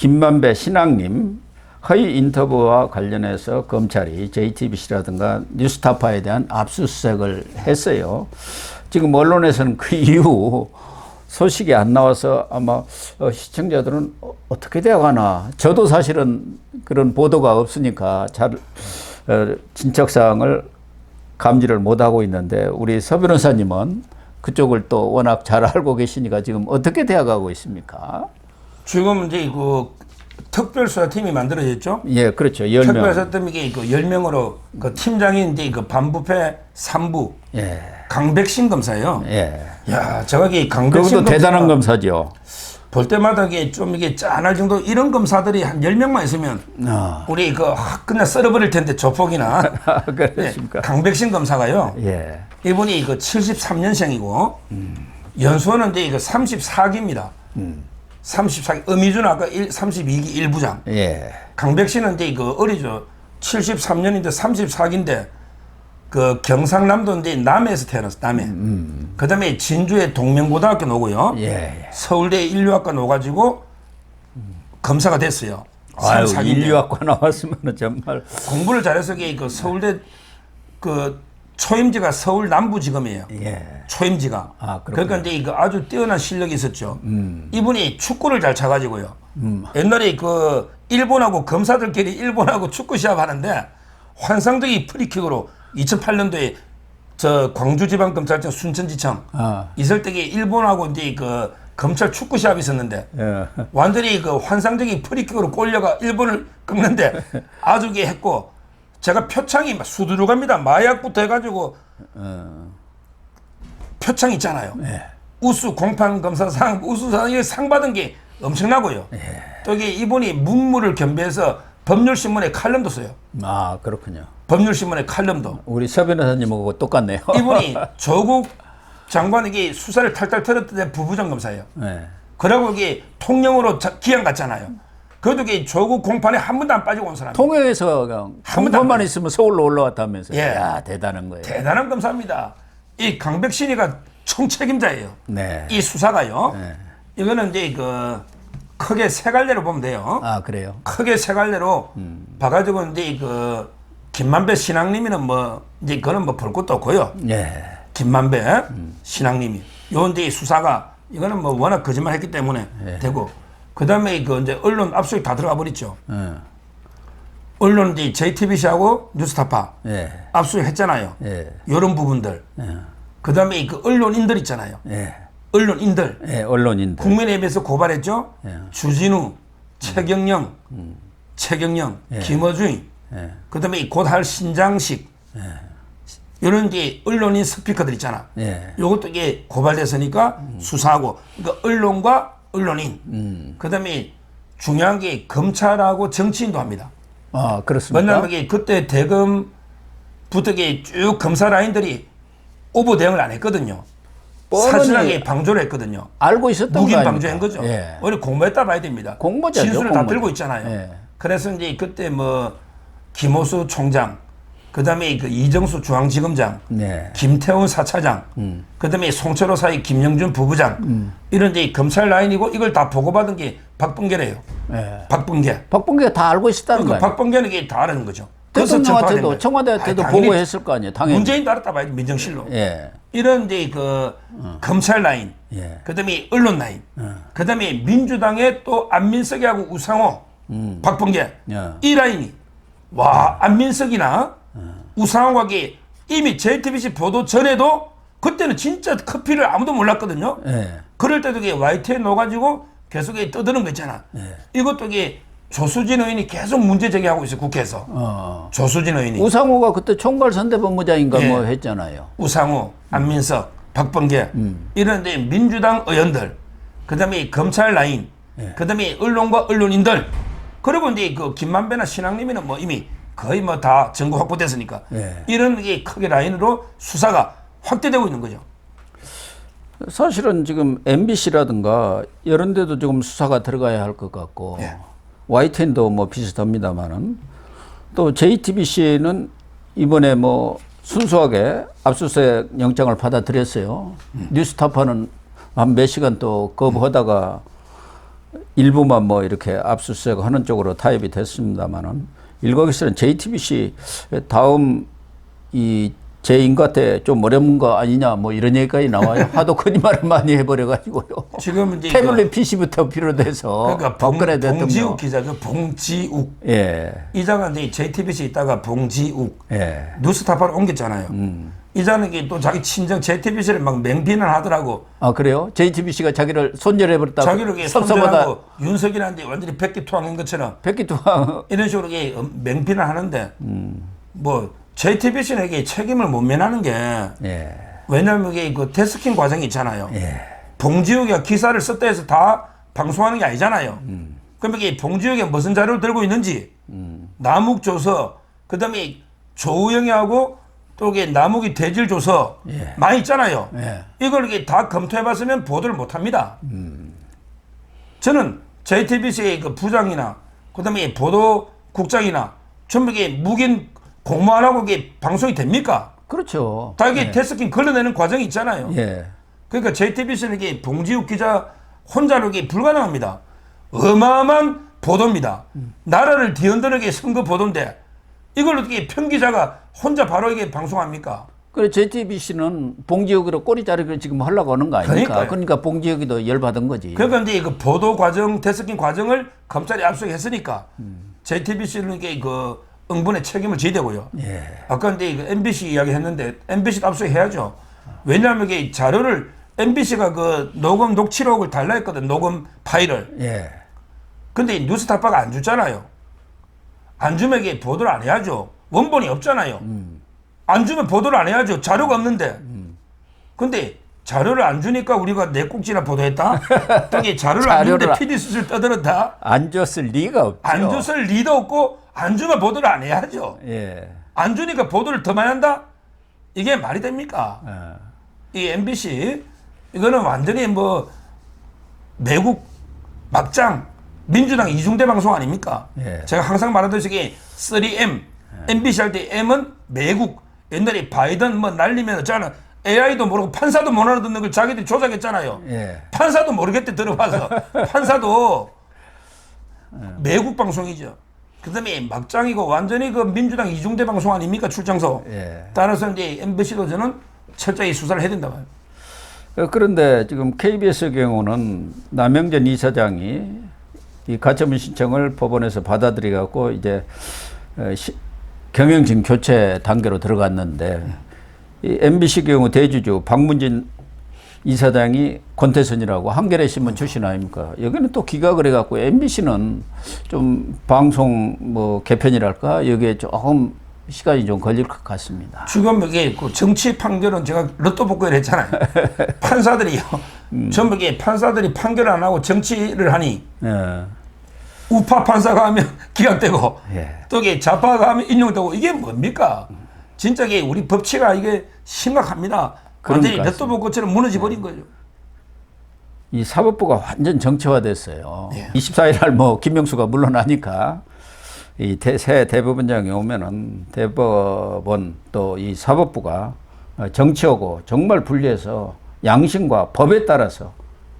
김만배 신앙님 허위 인터뷰와 관련해서 검찰이 JTBC라든가 뉴스타파에 대한 압수수색을 했어요. 지금 언론에서는 그 이후 소식이 안 나와서 아마 어, 시청자들은 어, 어떻게 되어가나 저도 사실은 그런 보도가 없으니까 잘 어, 진척 사항을 감지를 못 하고 있는데 우리 서 변호사님은 그쪽을 또 워낙 잘 알고 계시니까 지금 어떻게 되어가고 있습니까? 지금 이제 그 특별수사팀이 만들어졌죠. 예, 그렇죠. 열 명. 특별수사팀이 이게 그 10명으로 그 팀장이 이제 그 반부패 3부 예, 강백신 검사예요. 예. 야, 이 강백신 그것도 대단한 검사죠. 볼 때마다 이게 좀 이게 짠할 정도 이런 검사들이 한 10명만 있으면 아, 우리 그확 그냥 썰어버릴 텐데 조폭이나 네, 그렇습니까? 강백신 검사가요. 예, 이분이 그 73년생이고 연수원은 이제 이거 34기입니다. 34기 어미준 아까 1, 32기 1부장. 예, 강백신은 이제 그 어리죠. 73년인데 34기인데 그 경상남도 이제 남해에서 태어났어. 남해. 그다음에 진주에 동명고등학교 나오고요. 예, 예. 서울대 인류학과 나와가지고 검사가 됐어요. 아유, 34기인데. 인류학과 나왔으면 정말 공부를 잘해서 이게 그 서울대 그 초임지가 서울 남부지검이에요. 예, 초임지가. 아. 음. 그러니까 이제 이거 아주 뛰어난 실력이 있었죠. 이분이 축구를 잘 차가지고요. 옛날에 그 일본하고 검사들끼리 일본하고 축구 시합 하는데 환상적인 프리킥으로 2008년도에 저 광주지방검찰청 순천지청 아, 때에 일본하고 이제 그 검찰 축구 시합이 있었는데 예, 완전히 그 환상적인 프리킥으로 골려가 일본을 꺾는데 아주 게 했고 제가 표창이 막 수두룩 합니다. 마약부터 해가지고 표창 있잖아요. 우수 공판 검사상 우수상 이상 받은 게 엄청나고요. 또 이게 이분이 문무를 겸비해서 법률신문에 칼럼도 써요. 아 그렇군요. 법률신문에 칼럼도. 우리 서 변호사님하고 똑같네요. 이분이 조국 장관에게 수사를 탈탈 털었던 때 부부장 검사예요. 예, 그러고 이게 통영으로 자- 기양 갔잖아요. 이게 조국 공판에 한 번도 안 빠지고 온 사람. 통영에서 그냥 한 번도 공판만 안 있으면 서울로 올라왔다면서. 예. 야 대단한 거예요. 대단한 검사입니다. 이 강백신이가 총책임자예요. 네. 이 수사가요. 네. 이거는 이제 그 크게 세 갈래로 보면 돼요. 아 그래요. 크게 세 갈래로 봐가지고 이제 그 김만배 신앙님이는 뭐 이제 그거는 뭐 볼 것도 없고요. 예, 김만배 신앙님이 요 이제 이 수사가 이거는 뭐 워낙 거짓말했기 때문에 예. 되고 그 다음에 그 이제 언론 압수수색 다 들어가 버렸죠. 예, 언론 이제 JTBC하고 뉴스타파 예, 압수수색 했잖아요. 예, 이런 부분들. 그 다음에 그 언론인들 있잖아요. 예, 언론인들. 예, 언론인들. 국민의힘에서 고발했죠. 예. 주진우, 최경영, 최경영, 김어준이, 예, 그 다음에 곧할 신장식. 이런 이제 언론인 스피커들 있잖아. 예, 요것도 이게 고발됐으니까 수사하고. 그러니까 언론과 언론인. 음. 그 다음에 중요한 게 검찰하고 정치인도 합니다. 아 그렇습니까? 왜냐하면 그때 대검부터 이게 쭉 검사 라인들이 오버 대응을 안 했거든요. 사실하게 방조를 했거든요. 알고 있었던 아닙니까? 방조한 거죠. 예. 우리 공모했다 봐야 됩니다. 공모자죠, 진술을 다 공모자. 들고 있잖아요. 예. 그래서 이제 그때 뭐 김호수 총장, 그다음에 그 이정수 중앙지검장, 네. 김태훈 사차장, 음. 그다음에 송철호 사이 김영준 부부장 이런 이제 검찰 라인이고 이걸 다 보고받은 게 박범계래요. 예. 박범계. 박봉계가 다 알고 있었다는 그러니까 거예요. 박범계는 이게 다 아는 거죠. 대통령한테도. 청와대한테도 아니, 당연히 보고했을 거 아니에요. 당연히. 문재인도 알았다 봐야지 민정실로. 예, 이런 이제 그 검찰 라인, 예. 그다음에 언론 라인, 그다음에 민주당의 또 안민석이하고 우상호, 박범계 예. 이 라인이 와 안민석이나 우상호가 게 이미 JTBC 보도 전에도 그때는 진짜 커피를 아무도 몰랐거든요. 예. 그럴 때도 이게 YT에 넣어가지고 계속 떠드는 거 있잖아. 이것도 이게 조수진 의원이 계속 문제 제기하고 있어요 국회에서. 어. 조수진 의원이 우상호가 그때 총괄선대본부장인가 예. 뭐 했잖아요. 우상호, 안민석, 박범계 이런 데 민주당 의원들, 그 다음에 검찰 라인, 그다음에 언론과 언론인들, 그리고 이제 그 김만배나 신앙님이는 뭐 이미 거의 뭐다 증거 확보됐으니까 예. 이런 게 크게 라인으로 수사가 확대되고 있는 거죠. 사실은 지금 MBC라든가 이런 데도 지금 수사가 들어가야 할 것 같고 예. YTN도 뭐 비슷합니다만은 또 JTBC는 이번에 뭐 순수하게 압수수색 영장을 받아들였어요. 뉴스타파는 한 몇 시간 또 거부하다가 일부만 뭐 이렇게 압수수색 하는 쪽으로 타협이 됐습니다만은 일각에 서는 JTBC 다음 이 재인가 때좀 어려운 거 아니냐 뭐 이런 얘기까지 나와요. 하도 거짓말을 많이 해버려가지고요. 지금 이제 태블릿 PC부터 비롯해서 그러니까 봉, 박근혜 대통령. 봉지욱 기자 그 봉지욱 예, 이제 JTBC 있다가 봉지욱 예. 뉴스타파로 옮겼잖아요. 음. 이자는 이게 또 자기 친정 JTBC를 막 맹비난 하더라고. 아 그래요? JTBC가 자기를 손절해버렸다고 자기를 섭섭하다. 손절하고 윤석열한테 완전히 백기투항인 것처럼 백기투항 이런 식으로 맹비난 하는데 음. 뭐 JTBC는 이게 책임을 못 면하는 게 예, 왜냐하면 이게 그 데스킹 과정이 있잖아요. 예. 봉지욱이가 기사를 썼다 해서 다 방송하는 게 아니잖아요. 음. 그럼 이게 봉지욱이 무슨 자료를 들고 있는지 남욱 조서 그다음에 조우영이하고 또 이게 남욱이 대질 조서 예. 많이 있잖아요. 예. 이걸 이게 다 검토해봤으면 보도를 못합니다. 음. 저는 JTBC의 그 부장이나 그다음에 보도국장이나 전부 이게 묵인 공모 안 하고 이게 방송이 됩니까? 그렇죠. 다 이게 데스킹 걸러내는 과정이 있잖아요. 예. 그러니까 JTBC는 이게 봉지욱 기자 혼자로 이게 불가능합니다. 어마어마한 보도입니다. 나라를 뒤흔드는 선거 보도인데 이걸 어떻게 편 기자가 혼자 바로 이게 방송합니까? 그래 JTBC는 봉지혁으로 꼬리 자르기를 지금 하려고 하는 거 아닙니까? 그러니까요. 그러니까 봉지혁이도 열받은 거지. 그러니까 이제 그 보도 과정, 데스킹 과정을 검찰이 압수했으니까 JTBC는 이게 그 응분의 책임을 져야 되고요. 예. 아까 근데 그 MBC 이야기 했는데 MBC도 압수해야죠. 왜냐하면 이게 자료를 MBC가 그 녹음 녹취록을 달라 했거든. 녹음 파일을. 예. 근데 이 뉴스타파가 안 줬잖아요. 안 주면 이게 보도를 안 해야죠. 원본이 없잖아요. 안 주면 보도를 안 해야죠. 자료가 없는데. 근데 자료를 안 주니까 우리가 네 꼭지나 보도했다? 또 이게 자료를 안 자료를 주는데 안- PD 수술 떠들었다? 안 줬을 리가 없죠. 안 줬을 리도 없고 안 주면 보도를 안 해야죠. 예. 안 주니까 보도를 더 많이 한다? 이게 말이 됩니까? 예. 이 MBC 이거는 완전히 뭐 매국 막장 민주당 이중대 방송 아닙니까? 예. 제가 항상 말하듯이 이게 3M MBC 할 때 M은 매국 옛날에 바이든 뭐 날리면 어쩌나 AI도 모르고 판사도 못 알아듣는 걸 자기들이 조작했잖아요. 예. 판사도 모르겠대 들어봐서 판사도 매국 방송이죠. 그다음에 막장이고 완전히 그 민주당 이중대 방송 아닙니까 출장소. 예. 따라서 이제 MBC도 저는 철저히 수사를 해야 된다 봐요. 어, 그런데 지금 KBS의 경우는 남영전 이사장이 이 가처분 신청을 법원에서 받아들여 갖고 이제 어, 시- 경영진 교체 단계로 들어갔는데 이 MBC 경우 대주주 박문진 이사장이 권태선이라고 한겨레 신문 출신 아닙니까? 여기는 또 기각을 해갖고 MBC는 좀 방송 뭐 개편이랄까 여기에 조금 시간이 좀 걸릴 것 같습니다. 지금 이게 그 정치 판결은 제가 로또 복구를 했잖아요. 판사들이요. 전부 이게 판사들이 판결을 안 하고 정치를 하니 예. 우파 판사가 하면 기각되고 예. 또 이게 좌파가 하면 인용되고 이게 뭡니까? 진짜 이게 우리 법치가 이게 심각합니다. 완전히 그러니까 로또 복구처럼 무너져 버린 거죠. 이 사법부가 완전 정치화됐어요. 예. 24일 날 뭐 김명수가 물러나니까 이 대, 새 대법원장이 오면은 대법원 또 이 사법부가 어, 정치하고 정말 분리해서 양심과 법에 따라서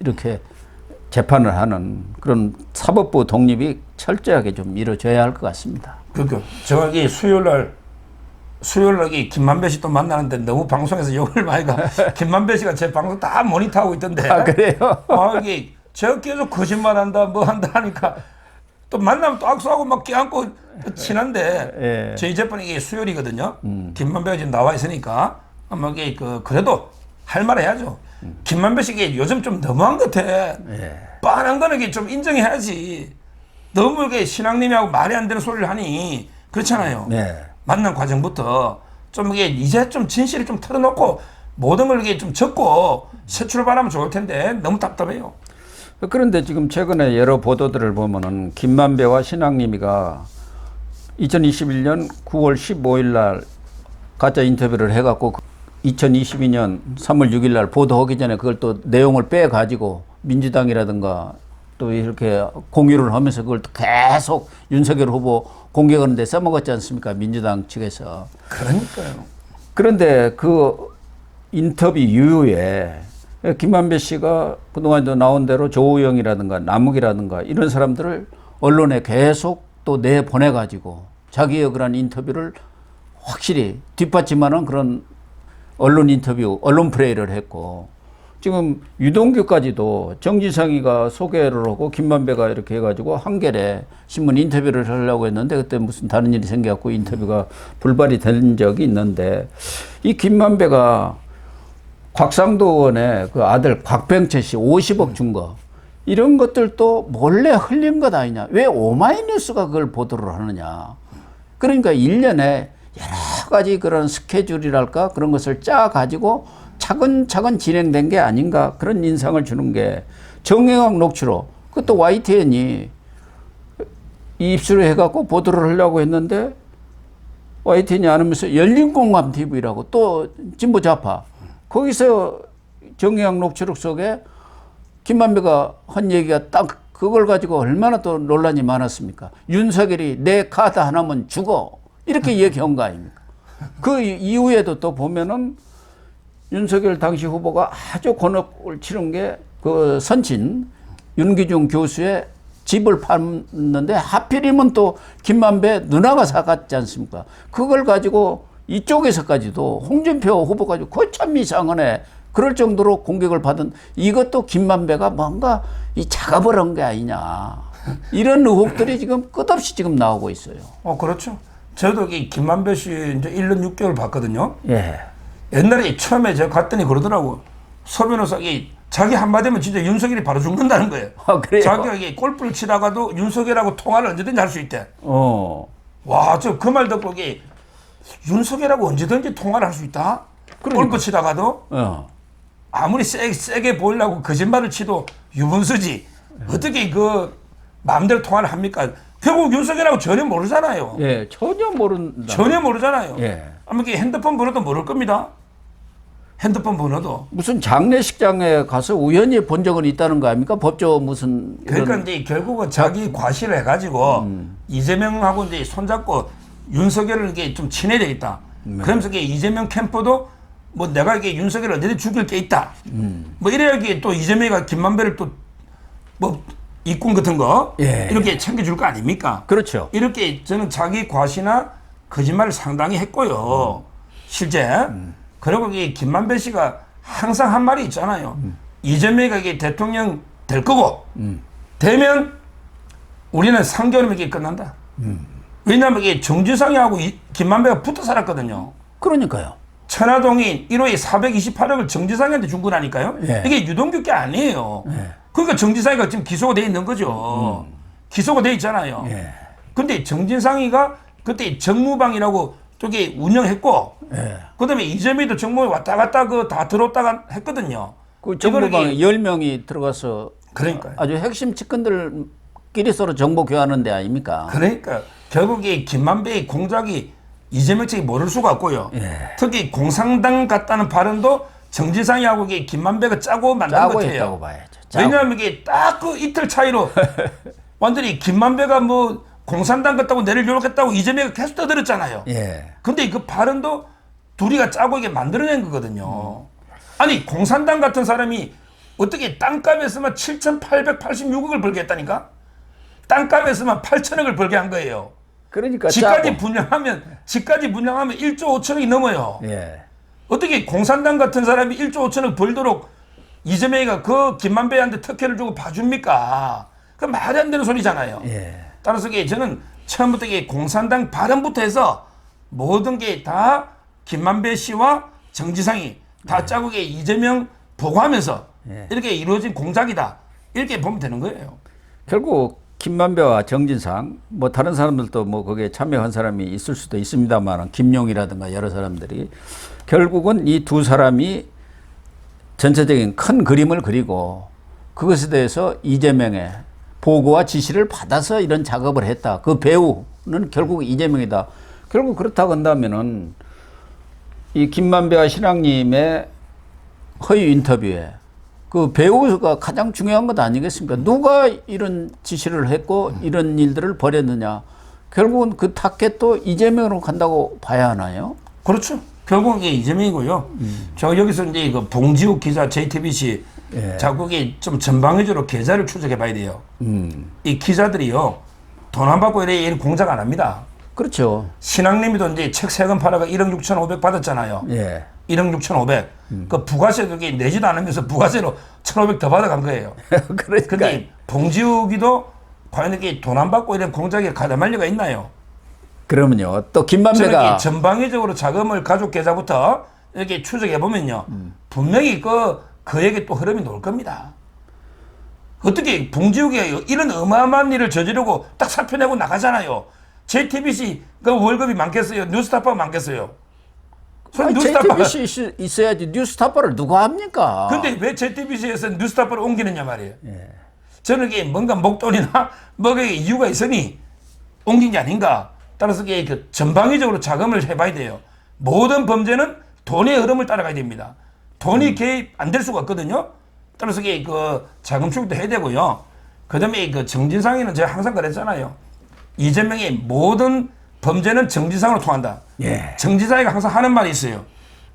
이렇게 재판을 하는 그런 사법부 독립이 철저하게 좀 이루어져야 할 것 같습니다. 그러니까 이 수요일 날 수요일 날이 김만배 씨 또 만나는데 너무 방송에서 욕을 많이 가. 김만배 씨가 제 방송 다 모니터하고 있던데. 아 그래요? 아 이게 제가 계속 거짓말한다 뭐 한다 하니까 또 만나면 또 악수하고 막 껴안고 친한데 예. 저희 재판이 이게 수요일이거든요. 김만배가 지금 나와 있으니까 아마 이게 그 그래도 할 말 해야죠. 김만배 씨 이게 요즘 좀 너무한 것 같아. 예. 뻔한 거는 이게 좀 인정해야지. 너무 이게 신앙님하고 말이 안 되는 소리를 하니 그렇잖아요. 네. 만난 과정부터 좀 이게 이제 좀 진실을 좀 털어놓고 모든 걸 이게 좀 적고 새 출발하면 좋을 텐데 너무 답답해요. 그런데 지금 최근에 여러 보도들을 보면은 김만배와 신앙님이가 2021년 9월 15일 날 가짜 인터뷰를 해갖고 2022년 3월 6일 날 보도하기 전에 그걸 또 내용을 빼 가지고 민주당이라든가 또 이렇게 공유를 하면서 그걸 또 계속 윤석열 후보 공격하는데 써먹었지 않습니까 민주당 측에서 그러니까요. 그런데 그 인터뷰 이후에 김만배 씨가 그동안도 나온 대로 조우영이라든가 남욱이라든가 이런 사람들을 언론에 계속 또 내보내가지고 자기의 그런 인터뷰를 확실히 뒷받침하는 그런 언론 인터뷰, 언론 플레이를 했고 지금 유동규까지도 정지상이가 소개를 하고 김만배가 이렇게 해가지고 한겨레 신문 인터뷰를 하려고 했는데 그때 무슨 다른 일이 생겨갖고 인터뷰가 불발이 된 적이 있는데 이 김만배가 곽상도 의원의 그 아들 곽병채 씨 50억 준 거. 이런 것들도 몰래 흘린 것 아니냐. 왜 오마이뉴스가 그걸 보도를 하느냐. 그러니까 일년에 여러 가지 그런 스케줄이랄까 그런 것을 짜 가지고 차근차근 진행된 게 아닌가 그런 인상을 주는 게 정영학 녹취록. 그것도 YTN이 입수를 해갖고 보도를 하려고 했는데 YTN이 안 하면서 열린공감 TV라고 또 진보 좌파 거기서 정영학 녹취록 속에 김만배가 한 얘기가 딱 그걸 가지고 얼마나 또 논란이 많았습니까? 윤석열이 내 카드 하나면 죽어 이렇게 얘기한 거 아닙니까? 그 이후에도 또 보면은 윤석열 당시 후보가 아주 곤혹을 치른 게 그 선친 윤기중 교수의 집을 팔았는데 하필이면 또 김만배 누나가 사갔지 않습니까? 그걸 가지고 이쪽에서까지도 홍준표 후보 가지고 거참 이상하네. 그럴 정도로 공격을 받은 이것도 김만배가 뭔가 이 작업을 한 게 아니냐. 이런 의혹들이 지금 끝없이 지금 나오고 있어요. 어, 그렇죠. 저도 이 김만배 씨 이제 1년 6개월 봤거든요. 예. 옛날에 처음에 제가 갔더니 그러더라고. 서 변호사가 자기 한마디면 진짜 윤석열이 바로 죽는다는 거예요. 아, 그래요? 자기가 이게 골프를 치다가도 윤석열하고 통화를 언제든지 할 수 있대. 어. 와, 저 그 말 듣고 이게 윤석열하고 언제든지 통화를 할 수 있다? 골프 치다가도 어. 아무리 세, 세게 보이려고 거짓말을 치도 유분수지. 어떻게 그 마음대로 통화를 합니까? 결국 윤석열하고 전혀 모르잖아요. 예. 전혀 모른다. 전혀 모르잖아요. 예. 아마 이게 핸드폰 번호도 모를 겁니다. 핸드폰 번호도. 무슨 장례식장에 가서 우연히 본 적은 있다는 거 아닙니까? 법조 무슨 이런- 그러니까 이제 결국은 자기 과시를 해가지고 이재명하고 이제 손잡고 윤석열을 이게 좀 친해져 있다. 그러면서 이게 이재명 캠프도 뭐 내가 이게 윤석열을 언제든 죽일 게 있다. 뭐 이래야 이게 또 이재명이가 김만배를 또뭐 이꾼 같은 거 예. 이렇게 챙겨줄 거 아닙니까? 그렇죠. 이렇게 저는 자기 과시나 거짓말을 상당히 했고요. 실제. 그리고 이 김만배 씨가 항상 한 말이 있잖아요. 이재명이가 이게 대통령 될 거고, 되면 우리는 3개월이면 이게 끝난다. 왜냐하면 이게 정주상이하고 이- 김만배가 붙어 살았거든요. 그러니까요. 천화동이 1호에 428억을 정지상한테 준 거라니까요. 예. 이게 유동규 게 아니에요. 그러니까 정지상이가 지금 기소가 돼 있는 거죠. 기소가 돼 있잖아요. 음. 예. 근데 정진상이가 그때 정무방이라고 저기 운영했고, 예. 그다음에 이재명도 정무에 왔다 갔다 그 다 들어왔다가 했거든요. 그 이거를 이게- 10명이 들어가서 그러니까요. 아주 핵심 측근들 끼리 서로 정보 교환하는 데 아닙니까? 그러니까 결국에 김만배의 공작이 이재명 측이 모를 수가 없고요. 예. 특히 공산당 같다는 발언도 정지상이하고 이게 김만배가 짜고 만든 것 짜고. 했다고 봐야죠. 짜고. 왜냐하면 이게 딱 그 이틀 차이로 완전히 김만배가 뭐 공산당 같다고 내를 요렇겠다고 이재명이 계속 떠들었잖아요. 예. 근데 그 발언도 둘이가 짜고 이게 만들어낸 거거든요. 아니 공산당 같은 사람이 어떻게 땅값에서만 7,886억을 벌게 했다니까? 땅값에서만 8천억을 벌게 한 거예요. 그러니까 집까지 짜고. 분양하면 집까지 분양하면 1조 5천억이 넘어요. 예. 어떻게 공산당 같은 사람이 1조 5천억 벌도록 이재명이가 그 김만배한테 특혜를 주고 봐줍니까? 그 말이 안 되는 소리잖아요. 예. 따라서 저는 처음부터 이게 공산당 발언부터 해서 모든 게 다 김만배 씨와 정지상이 다 짜고 이게 이재명 보고하면서 예. 이렇게 이루어진 공작이다. 이렇게 보면 되는 거예요. 결국 김만배와 정진상 뭐 다른 사람들도 뭐 거기에 참여한 사람이 있을 수도 있습니다만 김용이라든가 여러 사람들이 결국은 이 두 사람이 전체적인 큰 그림을 그리고 그것에 대해서 이재명의 보고와 지시를 받아서 이런 작업을 했다. 그 배우는 결국 이재명이다. 결국 그렇다고 한다면은 이 김만배와 신랑님의 허위 인터뷰에 그 배우가 가장 중요한 것 아니겠습니까? 누가 이런 지시를 했고 이런 일들을 벌였느냐? 결국은 그 타켓도 이재명으로 간다고 봐야 하나요? 그렇죠. 결국은 이게 이재명이고요. 저 여기서 이제 그 봉지욱 기자 JTBC 예. 자꾸 이게 좀 전방위적으로 계좌를 추적해 봐야 돼요. 음. 이 기자들이요. 돈 안 받고 이래 이래 공작 안 합니다. 그렇죠. 신앙님이도 이제 책 세금 팔아가 1억 6천5백 받았잖아요. 예. 1억 6천5백. 그 부가세도 이게 내지도 않으면서 부가세로 1,500 더 받아간 거예요. 그러니까 근데 봉지욱이도 과연 이게 돈 안 받고 이런 공작에 가담할 리가 있나요? 그러면요. 또 김만배가 이렇게 전방위적으로 자금을 가족 계좌부터 이렇게 추적해 보면요, 분명히 그 그에게 또 흐름이 놓을 겁니다. 어떻게 봉지욱이 이런 어마어마한 일을 저지르고 딱 살펴내고 나가잖아요. JTBC 그 월급이 많겠어요? 뉴스타파 많겠어요? 그럼 아니, 뉴스타파. JTBC 있- 있어야지 뉴스타파를 누가 합니까? 근데 왜 JTBC에서 뉴스타파를 옮기느냐 말이에요. 예. 저는 이게 뭔가 목돈이나 뭐가 이유가 있으니 옮긴 게 아닌가. 따라서 이게 그 전방위적으로 자금을 해봐야 돼요. 모든 범죄는 돈의 흐름을 따라가야 됩니다. 돈이 개입 안 될 수가 없거든요. 따라서 이게 그 자금 추적도 해야 되고요. 그 다음에 그 정진상에는 제가 항상 그랬잖아요. 이재명의 모든 범죄는 정진상으로 통한다. 예. 정지사가 항상 하는 말이 있어요.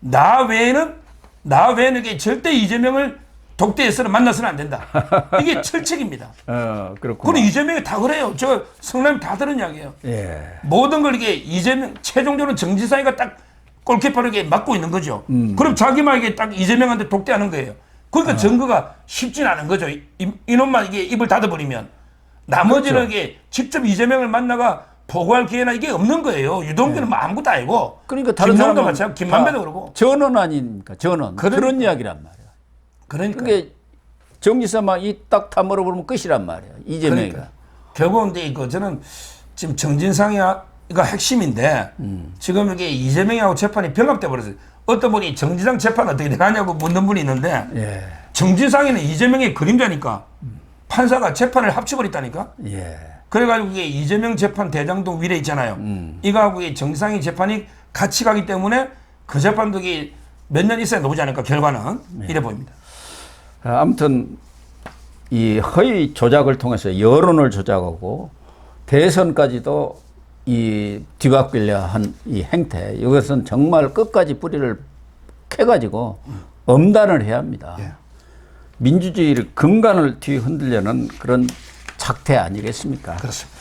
나 외에는 나 외에는 절대 이재명을 독대에서는 만나서는 안 된다. 이게 철칙입니다. 어, 그렇고. 그건 이재명이 다 그래요. 저 성남 다 들은 이야기예요. 예. 모든 걸 이게 이재명 최종적으로 정지사가 딱 골키퍼를 이게 막고 있는 거죠. 그럼 자기만 이게 딱 이재명한테 독대하는 거예요. 그러니까 증거가 쉽진 않은 거죠. 이, 이- 이놈만 이게 입을 닫아버리면 나머지는 이게 직접 이재명을 만나가 보고할 기회나 이게 없는 거예요. 유동규는 뭐 아무것도 아니고. 그러니까 다른 김성도 사람은 마찬가지, 김만배도 다 그러고. 전원 아닙니까? 전원. 그러니까. 그런 이야기란 말이야. 그러니까. 그게 정지사만 이 딱 다 물어버리면 끝이란 말이야. 이재명이가. 그러니까. 결국은 근데 이거 저는 지금 정진상이가 핵심인데 지금 이게 이재명하고 재판이 병합돼 버렸어요. 어떤 분이 정진상 재판 어떻게 되냐고 묻는 분이 있는데 예. 정진상이는 이재명의 그림자니까 판사가 재판을 합쳐버렸다니까. 예. 그래가지고 이게 이재명 재판 대장동 위례 있잖아요. 이거하고 이 정상희 재판이 같이 가기 때문에 그 재판도 몇 년 있어야 나오지 않을까 결과는 이래 보입니다. 아, 아무튼 이 허위 조작을 통해서 여론을 조작하고 대선까지도 이 뒤바뀌려 한 이 행태 이것은 정말 끝까지 뿌리를 캐가지고 엄단을 해야 합니다. 민주주의를 근간을 뒤흔들려는 그런 작태 아니겠습니까? 그렇습니다.